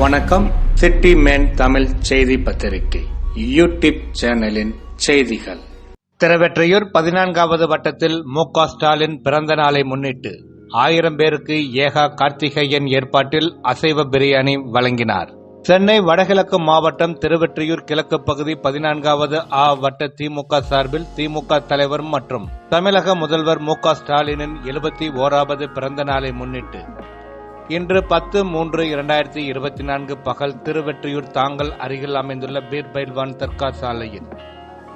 வணக்கம். City man Tamil செய்தி பத்திரிகை. யூடியூப் சேனலின் செய்திகள். திருவெற்றியூர் பதினான்காவது வட்டத்தில் மு க ஸ்டாலின் பிறந்த நாளை முன்னிட்டு ஆயிரம் பேருக்கு ஏகா கார்த்திகேயன் ஏற்பாட்டில் அசைவ பிரியாணி வழங்கினார். சென்னை வடகிழக்கு மாவட்டம் திருவெற்றியூர் கிழக்கு பகுதி பதினான்காவது ஆ வட்ட திமுக சார்பில் திமுக தலைவர் மற்றும் தமிழக முதல்வர் மு க ஸ்டாலினின் எழுபத்தி ஓராவது பிறந்த நாளை முன்னிட்டு இன்று பத்து மூன்று இரண்டாயிரத்தி இருபத்தி நான்கு பகல் திருவெற்றியூர் தாங்கல் அருகில் அமைந்துள்ள பீர் பைல்வான் தர்கா சாலையில்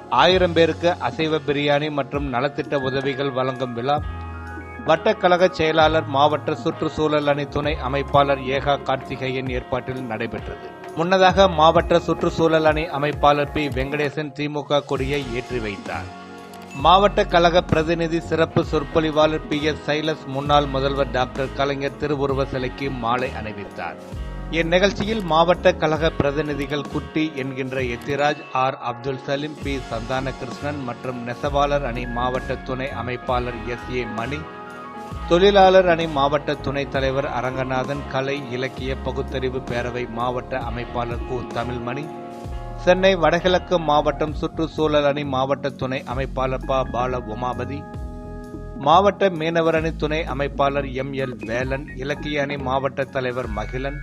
ஆயிரம் பேருக்கு அசைவ பிரியாணி மற்றும் நலத்திட்ட உதவிகள் வழங்கும் விழா. வட்டக்கழக செயலாளர் மாவட்ட சுற்றுச்சூழல் அணி துணை அமைப்பாளர் ஏகா கார்த்திகேயன் ஏற்பாட்டில் நடைபெற்றது. முன்னதாக மாவட்ட சுற்றுச்சூழல் அணி அமைப்பாளர் பி வெங்கடேசன் திமுக கொடியை ஏற்றி வைத்தார். மாவட்ட கழக பிரதிநிதி சிறப்பு சொற்பொழிவாளர் பி எஸ் சைலஸ் முன்னாள் முதல்வர் டாக்டர் கலைஞர் திருவுருவ சிலைக்கு மாலை அணிவித்தார். இந்நிகழ்ச்சியில் மாவட்ட கழக பிரதிநிதிகள் குட்டி என்கின்ற எத்திராஜ் ஆர் அப்துல் சலீம் பி சந்தான கிருஷ்ணன் மற்றும் நெசவாளர் அணி மாவட்ட துணை அமைப்பாளர் எஸ் ஏ மணி தொழிலாளர் அணி மாவட்ட துணைத் தலைவர் அரங்கநாதன் கலை இலக்கிய பகுத்தறிவு பேரவை மாவட்ட அமைப்பாளர் கு தமிழ்மணி சென்னை வடகிழக்கு மாவட்டம் சுற்றுச்சூழல் அணி மாவட்ட துணை அமைப்பாளர் ப. பால உமாபதி மாவட்ட மீனவர் அணி துணை அமைப்பாளர் எம். எல். வேலன் இலக்கிய அணி மாவட்ட தலைவர் மகிழன்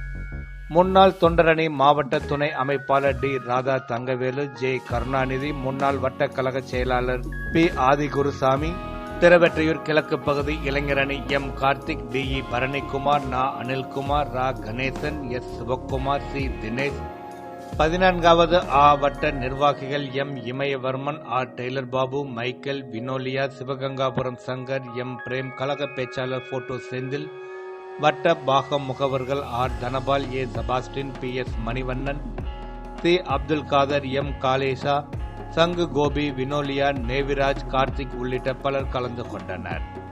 முன்னாள் தொண்டரணி மாவட்ட துணை அமைப்பாளர் டி. ராதா தங்கவேலு ஜே. கருணாநிதி முன்னாள் வட்டக்கழக செயலாளர் பி. ஆதிகுருசாமி திருவெற்றியூர் கிழக்கு பகுதி இளைஞரணி M. Karthik T. E. Bharanikumar நா. அனில்குமார் ரா. கணேசன் எஸ். சிவக்குமார் சி. தினேஷ் பதினான்காவது ஆ வட்ட நிர்வாகிகள் M. Imayavarman R. Tailor Babu Michael Vinolia Sivagangapuram Shankar M. Prem கழக பேச்சாளர் போட்டோ செந்தில் வட்ட பாகம் முகவர்கள் R. Dhanapal A. Sebastian P. S. Manivannan C. Abdul Khader M. Kalesha Sangu Gopi Vinolia நேவிராஜ் Karthik உள்ளிட்ட பலர் கலந்து கொண்டனர்.